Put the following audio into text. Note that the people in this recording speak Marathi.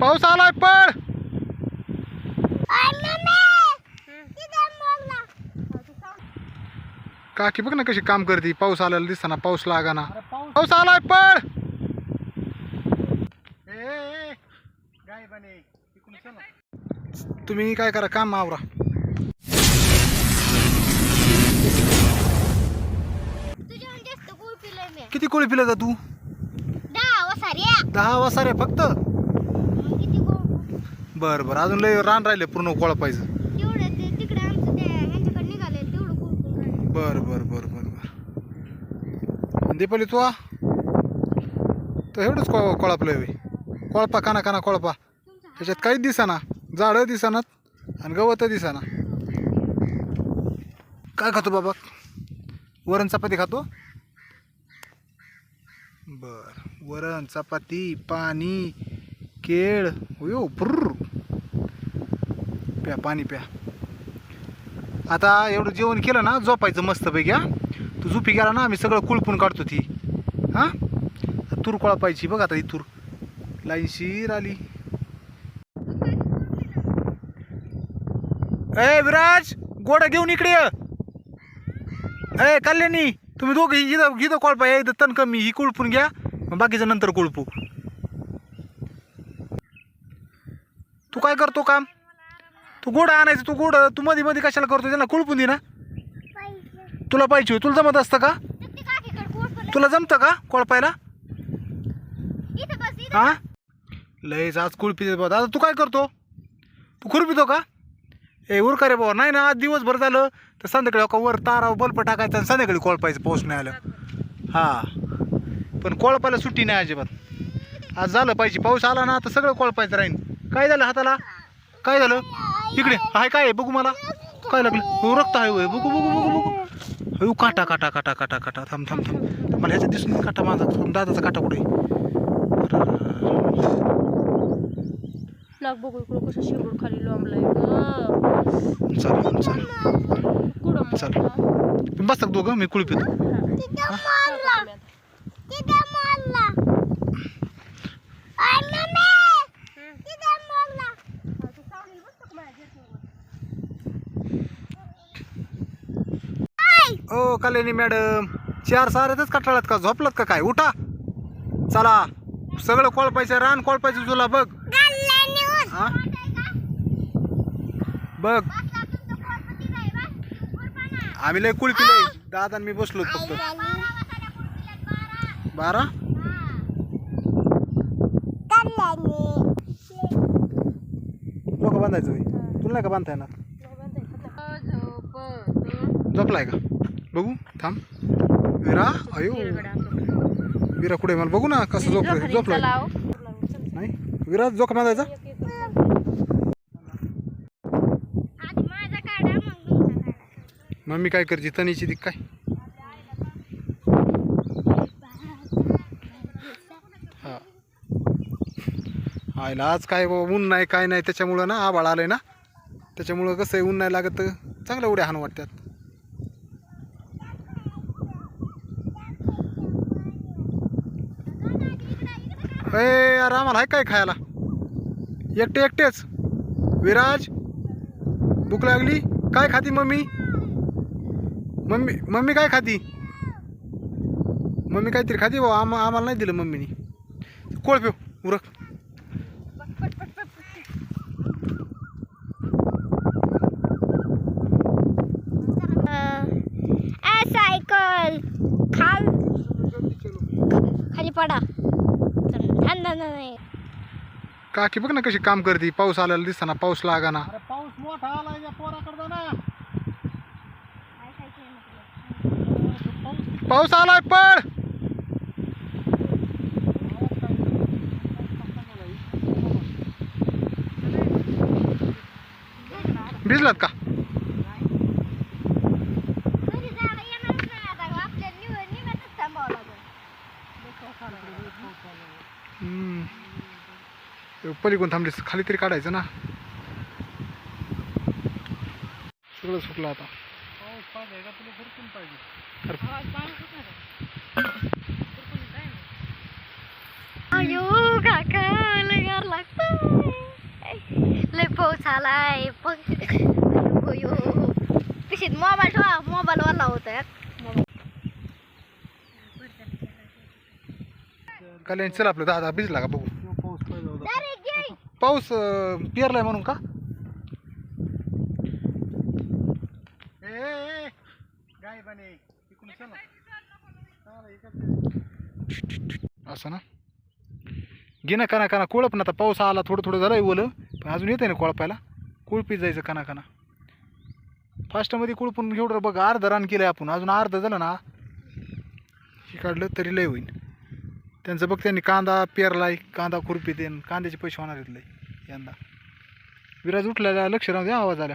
पाऊस आलाय पळ! काकी बघ ना कशी काम करते. पाऊस आलेला दिसताना पाऊस लागाना. पाऊस आलाय पळ! तुम्ही काय करा काम आवरा. तुझ्याहून जास्त गुळ पिलंय मी. किती कोळी पिलं का तू? दहा वासारे फक्त? बर बर. अजून लय रान राहिले पूर्ण कोळपायचं तेवढं ते तिकडे आमचं त्या ह्यांच्याकडे निघाले तेवढं राहिलं. बर बर बर बर बर. दीपाली तू आ? तर एवढंच को कोळपलंय होय. कोळपा काना काना कोळपा. त्याच्यात काहीच दिसाना. झाडं दिसानात आणि गवत दिसाना. काय खातो बाबा? वरण चपाती खातो? बर. वरण चपाती पाणी केळ हो पुर्र प्या पाणी प्या. आता एवढं जेवण केलं ना झोपायचं मस्तपैकी हा. तू झोपी गेला ना आम्ही सगळं कुळपून काढतो ती. हां? तूर कोळपायची बघ आता ही तूर. लाईनशीर आली. ए विराज गोडा घेऊन इकडे ए कल्याणी तुम्ही दोघं इथं इथं कोळपा या इथं तण कमी ही कुळपून घ्या. बाकीचं नंतर कुळपू. काय करतो काम? तू गोड आणायचं तू गोड तू मध्ये मध्ये कशाला करतो? त्यांना कुळपून दे ना. तुला पाहिजे तुला जमत असतं का? तुला जमतं का कोळपायला हा? लयच आज कुळपी बघ आता तू काय करतो? तू खुरपितो का? ए उर का रे बाबा नाही ना आज दिवसभर झालं तर संध्याकाळी का वर तारा बल्ब टाकायचा आणि संध्याकाळी कोळपायचं पाऊस नाही आलं. हा. पण कोळपायला सुट्टी नाही अजिबात. आज झालं पाहिजे. पाऊस आला ना तर सगळं कोळपायचं राहीन. काय झालं हाताला? काय झालं? इकडे हाय काय आहे? बघू मला. काय लागलं? हो रक्त आहे होय. बघू बघू बघू बघू. हो काटा काटा काटा काटा काटा. थांब थांब थांब. मला ह्याच्यात दिसून काटा माझा. दादाचा काटा कुठे नाग बघू इकडं कसं खाली लोंबलाय. चालेल चालेल. कुठं चालेल. तुम्ही बसता का दोघं मी कुळी ओ कल्याणी मॅडम चार साऱ्यातच कटाळात का? झोपलात का काय? उठा. चला. सगळं कोळपायचं रान कोळपायचं तुला बघ. हा? बघ. आम्ही लय कुळी पिलंय दादा आणि मी बसलो फक्त. बारा डोकं बांधायचं तुला का बांधता येणार? झोपलाय का? बघू थांब. विरा अयो. विरा कुठे मला बघू ना कसं झोपलं झोपलाय नाही? विरा जोका काढा मम्मी काय करते? तनीची ती काय? हा. आयला आज काय ऊन नाही काय नाही त्याच्यामुळं ना आबाळ आलंय ना. त्याच्यामुळं कसं आहे ऊन नाही लागत. चांगल्या उड्या हाण वाटतात. अय यार आम्हाला आहे काय खायला? एकटे एकटेच. विराज भूक लागली? काय खाती मम्मी? मम्मी मम्मी काय खाती? मम्मी काहीतरी खाती भाऊ आम आम्हाला नाही दिलं मम्मीनी. कोळ पिऊ उरक. सायकल. खाल. खाली पडा. नाही काकी बघ ना कशी काम करते. पाऊस आलेला दिसताना पाऊस लागाना. पाऊस मोठा आलाय त्या पोराकडं ना. पाऊस आलाय पळ! भिजलात का घरी जायला येणार नाही आता आपल्या निवड निघतच थांबावं लागेल हम्म. ते पलीकडून थांबलीस खाली तरी काढायचं ना. सगळं सुकलं आता. लय पाऊस आलाय. मोबाईल ठेवा मोबाईल वाला होता कल्याण चल आपलं दहा दहा भिजला का बघू. पाऊस पाहिजे होता पाऊस अं, पेरलाय म्हणून का? ए, ए, ए, गाय बने. इकडून चला चला, इकडे. असं ना? घे ना काना काना कोळप ना आता पाऊस आला थोडं थोडं झालं ओलं पण अजून येते ना कोळपायला. कुळपीत जायचं काना काना फास्टमध्ये कुळपून घेऊन बघ अर्ध रान केलं आपण. अजून अर्ध झालं ना. हे काढलं तरी लय होईल. त्यांचं बघ त्यांनी कांदा पेरलाय कांदा खुरपी देन कांद्याचे पैसे होणार आहेत लय यंदा. विराज उठलेला लक्ष राहू द्या आवाज आला.